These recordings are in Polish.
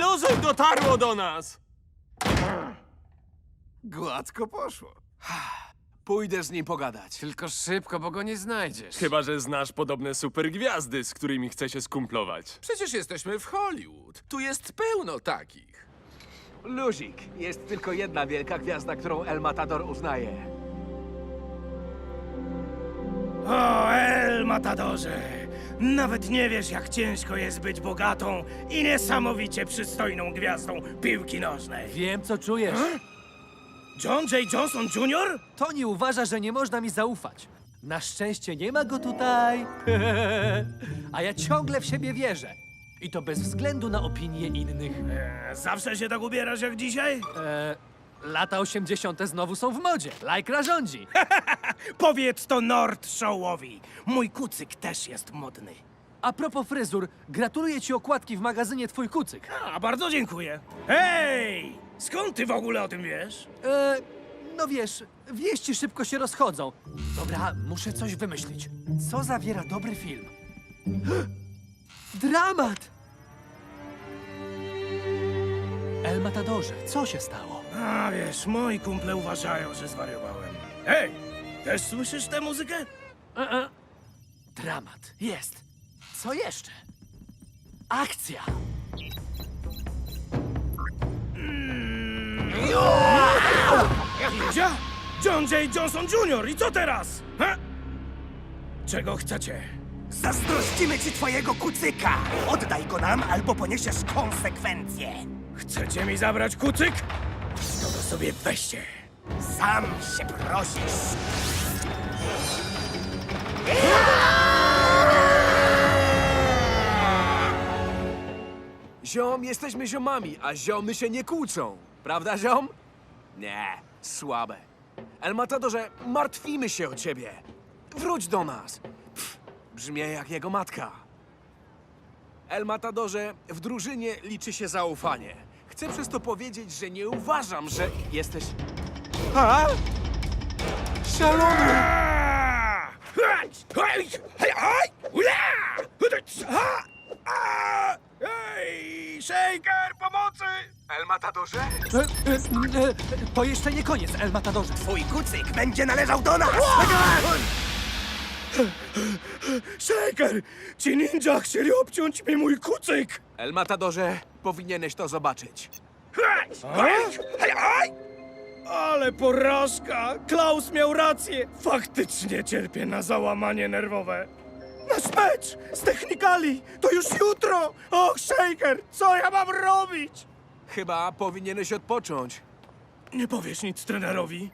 Wyluzuj, dotarło do nas! Gładko poszło. Pójdę z nim pogadać. Tylko szybko, bo go nie znajdziesz. Chyba, że znasz podobne supergwiazdy, z którymi chce się skumplować. Przecież jesteśmy w Hollywood. Tu jest pełno takich. Luzik, jest tylko jedna wielka gwiazda, którą El Matador uznaje. O, El Matadorze! Nawet nie wiesz, jak ciężko jest być bogatą i niesamowicie przystojną gwiazdą piłki nożnej. Wiem, co czujesz. John J. Johnson Jr.? Tony uważa, że nie można mi zaufać. Na szczęście nie ma go tutaj. A ja ciągle w siebie wierzę. I to bez względu na opinie innych. E, zawsze się tak ubierasz jak dzisiaj? E, lata 80. znowu są w modzie. Lajkra rządzi. Powiedz to Nord Showowi. Mój kucyk też jest modny. A propos fryzur, gratuluję ci okładki w magazynie Twój kucyk. A, bardzo dziękuję. Hej! Skąd ty w ogóle o tym wiesz? E, no wiesz, wieści szybko się rozchodzą. Dobra, muszę coś wymyślić. Co zawiera dobry film? Dramat! El Matadorze, co się stało? A wiesz, moi kumple uważają, że zwariowałem. Hej! Też słyszysz tę muzykę? Dramat, jest. Co jeszcze? Akcja! Gdzie? John J. Johnson Jr. I co teraz? Ha? Czego chcecie? Zazdrościmy ci twojego kucyka! Oddaj go nam, albo poniesiesz konsekwencje! Chcecie mi zabrać kucyk? Sobie weźcie. Sam się prosisz! Ziom, jesteśmy ziomami, a ziomy się nie kłócą. Prawda, ziom? Nie, słabe. El Matadorze, martwimy się o ciebie. Wróć do nas. Pff, brzmię jak jego matka. El Matadorze, w drużynie liczy się zaufanie. Chcę przez to powiedzieć, że nie uważam, że jesteś... A? Szalony! Shaker, pomocy! El Matadorze? E, e, e, to jeszcze nie koniec, El Matadorze. Twój kucyk będzie należał do nas! Shaker! Ci ninja chcieli obciąć mi mój kucyk! El Matadorze, powinieneś to zobaczyć. Ale porażka! Klaus miał rację! Faktycznie cierpię na załamanie nerwowe. Nasz mecz z technikali to już jutro! Och, Shaker, co ja mam robić? Chyba powinieneś odpocząć. Nie powiesz nic trenerowi?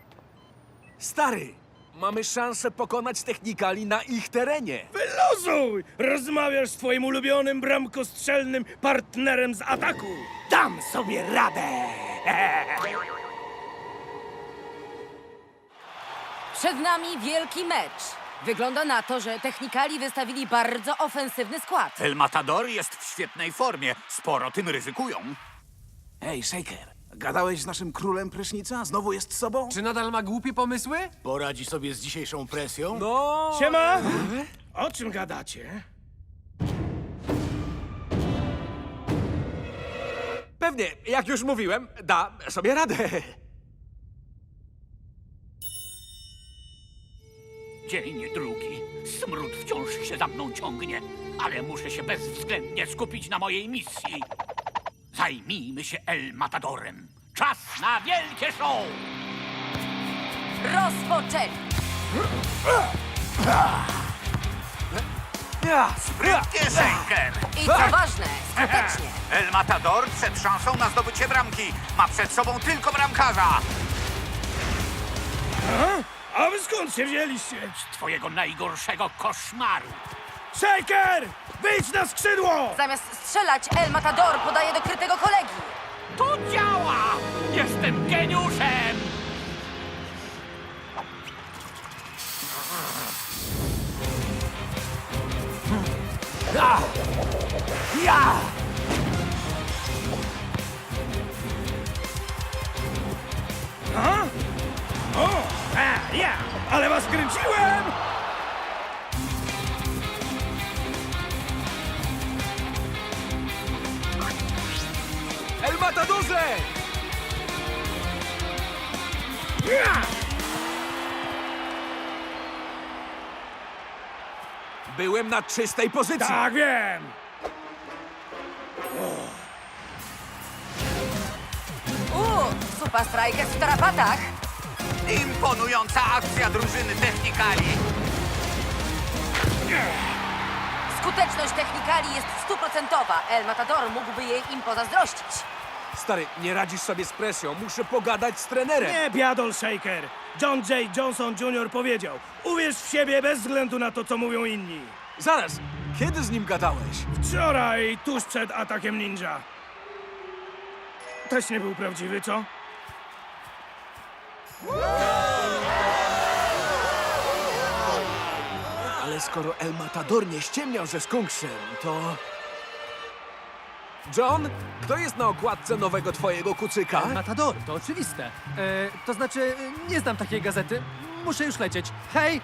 Stary, mamy szansę pokonać technikali na ich terenie. Wyluzuj! Rozmawiasz z twoim ulubionym bramkostrzelnym partnerem z ataku! Dam sobie radę! Przed nami wielki mecz. Wygląda na to, że technikali wystawili bardzo ofensywny skład. El Matador jest w świetnej formie. Sporo tym ryzykują. Hej, Shaker, gadałeś z naszym królem prysznica? Znowu jest sobą? Czy nadal ma głupie pomysły? Poradzi sobie z dzisiejszą presją? No, Siema! O czym gadacie? pewnie, jak już mówiłem, da sobie radę. Dzień drugi. Smród wciąż się za mną ciągnie, ale muszę się bezwzględnie skupić na mojej misji. Zajmijmy się El Matadorem. Czas na wielkie show! Rozpoczęli! Shaker! I co ważne, skutecznie. El Matador przed szansą na zdobycie bramki. Ma przed sobą tylko bramkarza. A wy skąd się wzięliście? Z twojego najgorszego koszmaru. Shaker! Wyjdź na skrzydło! Zamiast strzelać, El Matador podaje do krytego kolegi. To działa! Jestem geniuszem! O! A, ja! Ale was kręciłem! Byłem na czystej pozycji. Tak wiem! Uuu, Super Strikers w tarapatach. Imponująca akcja drużyny Technikali. Skuteczność technikali jest stuprocentowa. El Matador mógłby jej im pozazdrościć. Stary, nie radzisz sobie z presją. Muszę pogadać z trenerem. Nie biadol, Shaker. John J. Johnson Jr. powiedział: Uwierz w siebie bez względu na to, co mówią inni. Zaraz, kiedy z nim gadałeś? Wczoraj, tuż przed atakiem ninja. Też nie był prawdziwy, co? Ale skoro El Matador nie ściemniał ze skunksem, to... John, kto jest na okładce nowego twojego kucyka? Matador, to oczywiste. E, to znaczy, e, nie znam takiej gazety. Muszę już lecieć. Hej!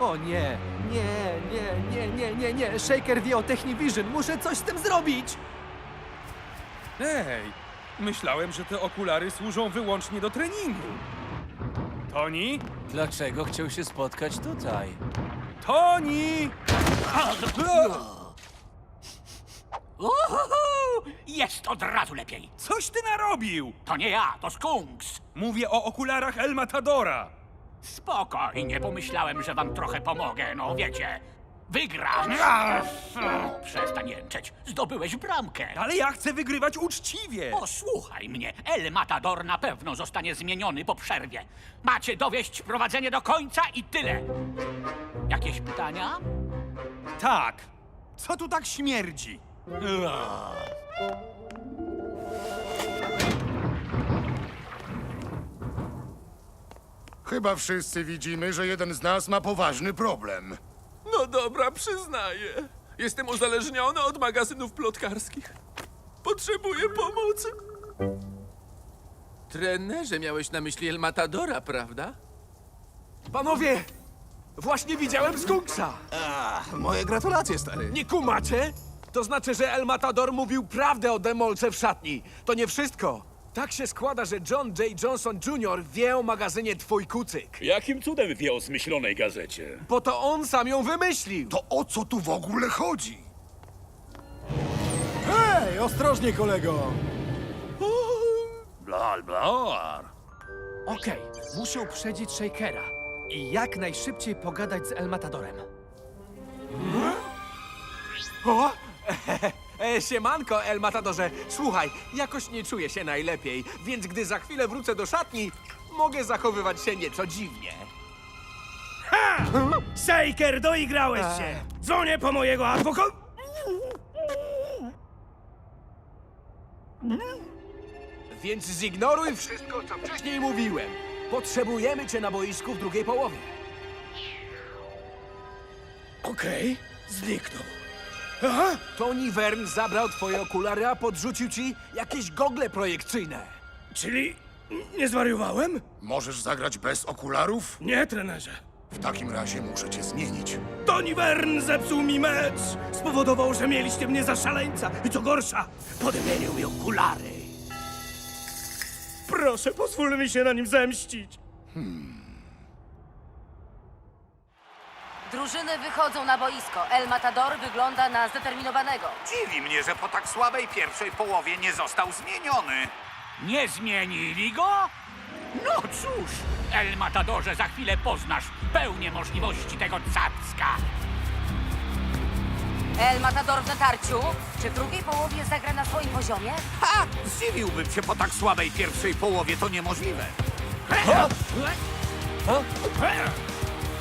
O nie, nie, nie, nie, nie, nie, nie. Shaker wie o Technivision. Muszę coś z tym zrobić. Ej, myślałem, że te okulary służą wyłącznie do treningu. Toni? Dlaczego chciał się spotkać tutaj? Toni! Uhuhu! Jest od razu lepiej. Coś ty narobił! To nie ja, to Skunks. Mówię o okularach El Matadora. Spokojnie, pomyślałem, że wam trochę pomogę, no wiecie. Wygra! Przestań jęczeć. Zdobyłeś bramkę. Ale ja chcę wygrywać uczciwie. Posłuchaj mnie, El Matador na pewno zostanie zmieniony po przerwie. Macie dowieść prowadzenie do końca i tyle. Jakieś pytania? Tak. Co tu tak śmierdzi? Chyba wszyscy widzimy, że jeden z nas ma poważny problem. No dobra, przyznaję. Jestem uzależniony od magazynów plotkarskich. Potrzebuję pomocy. Trenerze, miałeś na myśli El Matadora, prawda? Panowie, właśnie widziałem skunksa. Moje gratulacje, stary. Nie kumacie? To znaczy, że El Matador mówił prawdę o demolce w szatni. To nie wszystko. Tak się składa, że John J. Johnson Jr. wie o magazynie Twój Kucyk. Jakim cudem wie o zmyślonej gazecie? Bo to on sam ją wymyślił. To o co tu w ogóle chodzi? Hej, ostrożnie, kolego! Blar, blar. Okej, muszę uprzedzić Shakera. I jak najszybciej pogadać z El Matadorem. O! E, siemanko, El Matadorze. Słuchaj, jakoś nie czuję się najlepiej, więc gdy za chwilę wrócę do szatni, mogę zachowywać się nieco dziwnie. Shaker, doigrałeś się! Dzwonię po mojego adwokata. Więc zignoruj wszystko, co wcześniej mówiłem. Potrzebujemy cię na boisku w drugiej połowie. Okej, zniknął. Aha, Tony Wern zabrał twoje okulary, a podrzucił ci jakieś gogle projekcyjne. czyli nie zwariowałem? Możesz zagrać bez okularów? Nie, trenerze. W takim razie muszę cię zmienić. Tony Wern zepsuł mi mecz! Spowodował, że mieliście mnie za szaleńca i co gorsza, podmienił mi okulary. Proszę, pozwól mi się na nim zemścić. Drużyny wychodzą na boisko. El Matador wygląda na zdeterminowanego. Dziwi mnie, że po tak słabej pierwszej połowie nie został zmieniony. Nie zmienili go? No cóż, El Matadorze, za chwilę poznasz pełnię możliwości tego cacka. El Matador w natarciu. Czy w drugiej połowie zagra na swoim poziomie? Ha! Zdziwiłbym się po tak słabej pierwszej połowie, to niemożliwe.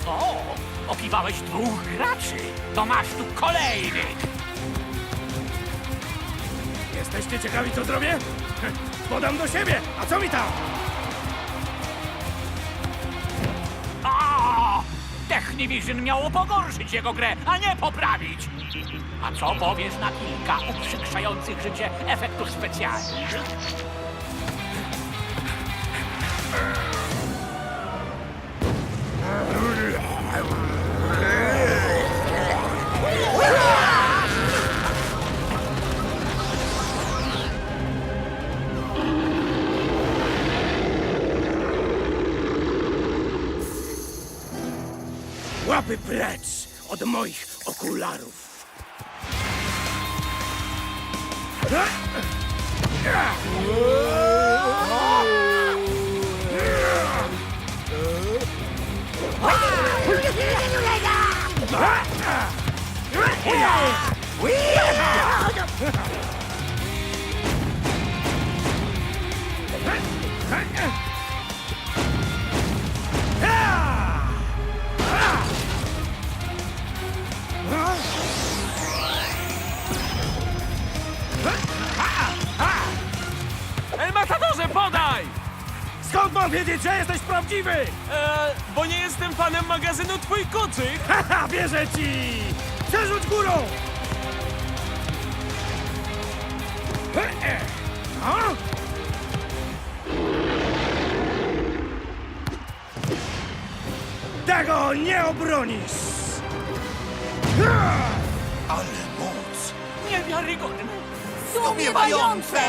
O! Opiwałeś dwóch graczy. To masz tu kolejnych. Jesteście ciekawi, co zrobię? Podam do siebie, a co mi tam? O! Technivision miało pogorszyć jego grę, a nie poprawić. A co powiesz na kilka uprzykrzających życie efektów specjalnych? Aby precz od moich okularów. El że jesteś prawdziwy? Eee, bo nie jestem fanem magazynu Twój Kucyk. Haha, wierzę ci! Przerzuć górą! A? Tego nie obronisz! Ale moc! Niewiarygodne! Zdumiewające!